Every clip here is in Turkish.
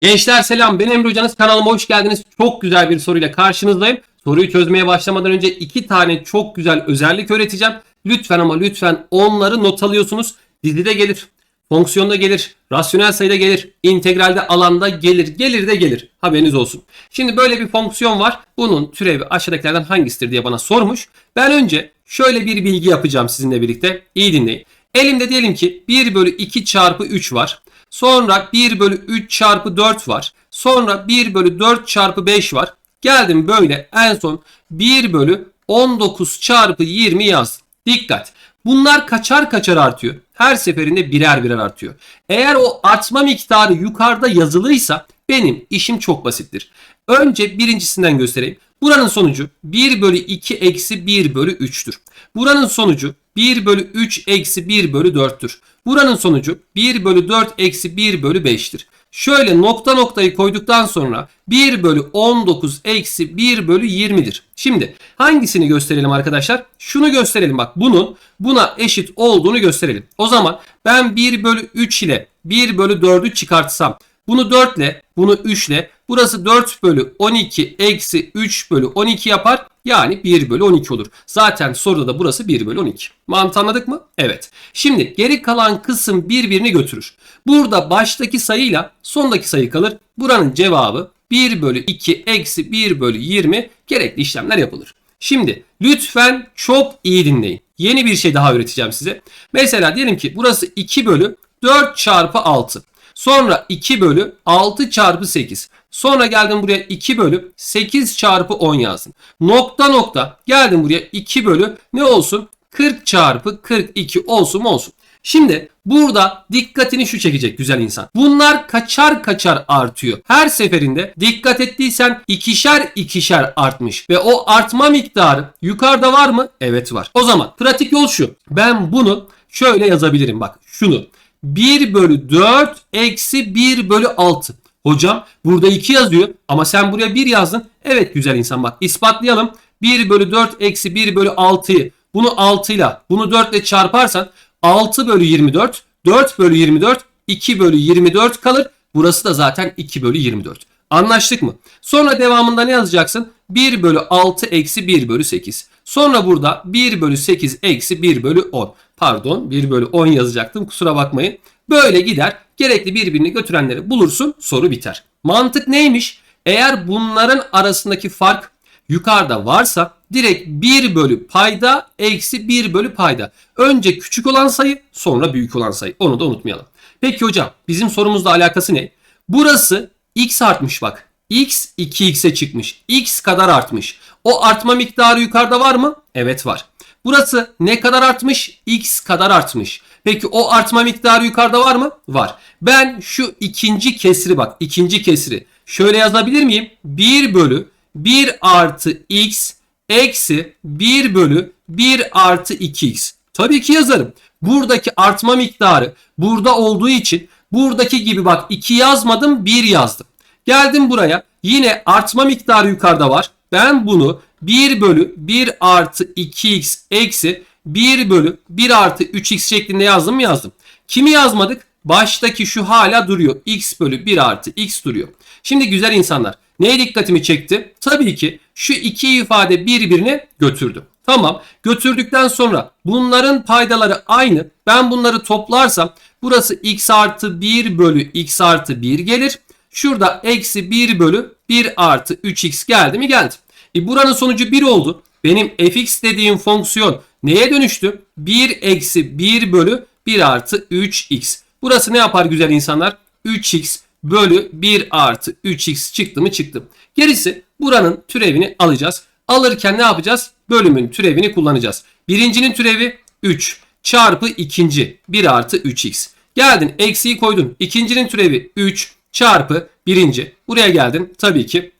Gençler selam ben Emre Hocanız kanalıma hoş geldiniz. Çok güzel bir soruyla karşınızdayım. Soruyu çözmeye başlamadan önce iki tane çok güzel özellik öğreteceğim. Lütfen ama lütfen onları not alıyorsunuz. Dizide gelir, fonksiyonda gelir, rasyonel sayıda gelir, integralde alanda gelir, gelir de gelir. Haberiniz olsun. Şimdi böyle bir fonksiyon var. Bunun türevi aşağıdakilerden hangisidir diye bana sormuş. Ben önce şöyle bir bilgi yapacağım sizinle birlikte. İyi dinleyin. Elimde diyelim ki 1 bölü 2 çarpı 3 var. Sonra 1 bölü 3 çarpı 4 var. Sonra 1 bölü 4 çarpı 5 var. Geldim böyle en son 1 bölü 19 çarpı 20 yazdım. Dikkat. Bunlar kaçar kaçar artıyor. Her seferinde birer birer artıyor. Eğer o artma miktarı yukarıda yazılıysa benim işim çok basittir. Önce birincisinden göstereyim. Buranın sonucu 1 bölü 2 eksi 1 bölü 3'tür. Buranın sonucu 1 bölü 3 eksi 1 bölü 4'tür. Buranın sonucu 1 bölü 4 eksi 1 bölü 5'tir. Şöyle nokta noktayı koyduktan sonra 1 bölü 19 eksi 1 bölü 20'dir. Şimdi hangisini gösterelim arkadaşlar? Şunu gösterelim bak bunun buna eşit olduğunu gösterelim. O zaman ben 1 bölü 3 ile 1 bölü 4'ü çıkartsam bunu 4 ile bunu 3 ile burası 4 bölü 12 eksi 3 bölü 12 yapar. Yani 1 bölü 12 olur. Zaten soruda da burası 1 bölü 12. Mantığı anladık mı? Evet. Şimdi geri kalan kısım birbirini götürür. Burada baştaki sayıyla sondaki sayı kalır. Buranın cevabı 1 bölü 2 eksi 1 bölü 20 gerekli işlemler yapılır. Şimdi lütfen çok iyi dinleyin. Yeni bir şey daha öğreteceğim size. Mesela diyelim ki burası 2 bölü 4 çarpı 6. Sonra 2 bölü 6 çarpı 8. Sonra geldim buraya 2 bölü 8 çarpı 10 yazdım. Nokta nokta geldim buraya 2 bölü ne olsun? 40 çarpı 42 olsun olsun. Şimdi burada dikkatini şu çekecek güzel insan. Bunlar kaçar kaçar artıyor. Her seferinde dikkat ettiysen ikişer ikişer artmış. Ve o artma miktarı yukarıda var mı? Evet var. O zaman pratik yol şu. Ben bunu şöyle yazabilirim bak şunu. 1 bölü 4 eksi 1 bölü 6. Hocam burada 2 yazıyor ama sen buraya 1 yazdın. Evet güzel insan bak ispatlayalım. 1 bölü 4 eksi 1 bölü 6'yı bunu 6 ile bunu 4 ile çarparsan 6 bölü 24 4 bölü 24 2 bölü 24 kalır. Burası da zaten 2 bölü 24. Anlaştık mı? Sonra devamında ne yazacaksın? 1 bölü 6 eksi 1 bölü 8. Sonra burada 1 bölü 8 eksi 1 bölü 10. Pardon 1 bölü 10 yazacaktım kusura bakmayın. Böyle gider gerekli birbirini götürenleri bulursun soru biter. Mantık neymiş? Eğer bunların arasındaki fark yukarıda varsa direkt 1 bölü payda eksi 1 bölü payda. Önce küçük olan sayı sonra büyük olan sayı. Onu da unutmayalım. Peki hocam bizim sorumuzla alakası ne? Burası x artmış bak. X 2x'e çıkmış. x kadar artmış. O artma miktarı yukarıda var mı? Evet var. Burası ne kadar artmış? X kadar artmış. Peki o artma miktarı yukarıda var mı? Var. Ben şu ikinci kesri bak ikinci kesri şöyle yazabilir miyim? 1 bölü 1 artı x eksi 1 bölü 1 artı 2x. Tabii ki yazarım. Buradaki artma miktarı burada olduğu için buradaki gibi bak 2 yazmadım 1 yazdım. Geldim buraya yine artma miktarı yukarıda var. Ben bunu 1 bölü 1 artı 2x eksi 1 bölü 1 artı 3x şeklinde yazdım mı yazdım. Kimi yazmadık? Baştaki şu hala duruyor. x bölü 1 artı x duruyor. Şimdi güzel insanlar neye dikkatimi çekti? Tabii ki şu iki ifade birbirini götürdü. Tamam götürdükten sonra bunların paydaları aynı. Ben bunları toplarsam burası x artı 1 bölü x artı 1 gelir. Şurada eksi 1 bölü 1 artı 3x geldi mi geldi. E buranın sonucu 1 oldu. Benim fx dediğim fonksiyon neye dönüştü? 1 eksi 1 bölü 1 artı 3x. Burası ne yapar güzel insanlar? 3x bölü 1 artı 3x çıktı mı çıktı. Gerisi buranın türevini alacağız. Alırken ne yapacağız? Bölümün türevini kullanacağız. Birincinin türevi 3 çarpı ikinci 1 artı 3x. Geldin eksiği koydun. İkincinin türevi 3 çarpı birinci. Buraya geldin. Tabii ki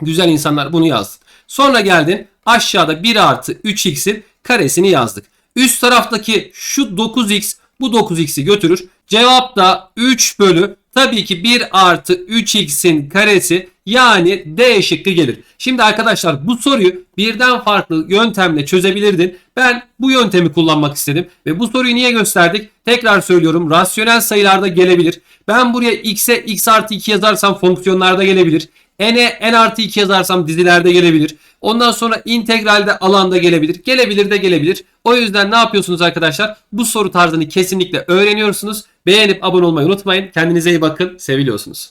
güzel insanlar bunu yazdı. Sonra geldin aşağıda 1 artı 3x'in karesini yazdık. Üst taraftaki şu 9x bu 9x'i götürür. Cevap da 3 bölü tabii ki 1 artı 3x'in karesi Yani D şıkkı gelir. Şimdi arkadaşlar bu soruyu birden farklı yöntemle çözebilirdin. Ben bu yöntemi kullanmak istedim ve bu soruyu niye gösterdik? Tekrar söylüyorum rasyonel sayılarda gelebilir. Ben buraya x'e x artı 2 yazarsam fonksiyonlarda gelebilir. n'e n artı 2 yazarsam dizilerde gelebilir. Ondan sonra integralde alanda gelebilir. Gelebilir de gelebilir. O yüzden ne yapıyorsunuz arkadaşlar? Bu soru tarzını kesinlikle öğreniyorsunuz. Beğenip abone olmayı unutmayın. Kendinize iyi bakın. Seviliyorsunuz.